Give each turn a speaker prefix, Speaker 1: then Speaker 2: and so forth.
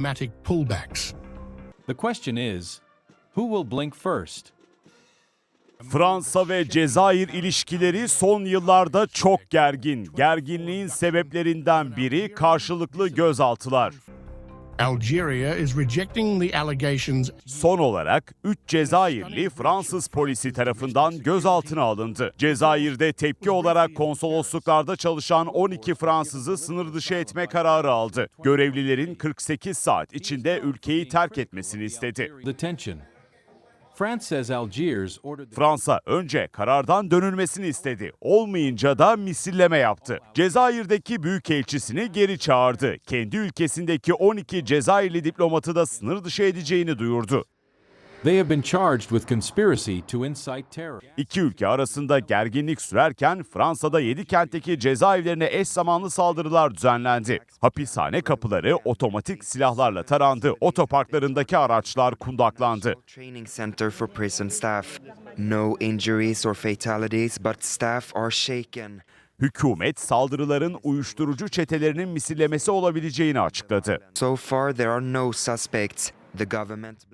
Speaker 1: dramatic pullbacks.
Speaker 2: The question is who will blink first?
Speaker 3: Fransa ve Cezayir ilişkileri son yıllarda çok gergin. Gerginliğin sebeplerinden biri karşılıklı gözaltılar.
Speaker 1: Algeria is rejecting the allegations
Speaker 3: Son olarak 3 Cezayirli Fransız polisi tarafından gözaltına alındı. Cezayir'de tepki olarak konsolosluklarda çalışan 12 Fransızı sınır dışı etme kararı aldı. Görevlilerin 48 saat içinde ülkeyi terk etmesini istedi.
Speaker 2: Detention.
Speaker 3: Fransa önce karardan dönülmesini istedi. Olmayınca da misilleme yaptı. Cezayir'deki büyükelçisini geri çağırdı. Kendi ülkesindeki 12 Cezayirli diplomatı da sınır dışı edeceğini duyurdu.
Speaker 2: They have been charged with conspiracy to incite terror.
Speaker 3: İki ülke arasında gerginlik sürerken Fransa'da 7 kentteki cezaevlerine eş zamanlı saldırılar düzenlendi. Hapishane kapıları otomatik silahlarla tarandı. Otoparklarındaki araçlar kundaklandı.
Speaker 4: Training center for prison staff. No injuries or fatalities, but staff are shaken.
Speaker 3: Hükümet saldırıların uyuşturucu çetelerinin misillemesi olabileceğini açıkladı.
Speaker 4: So far, there are no suspects. The government.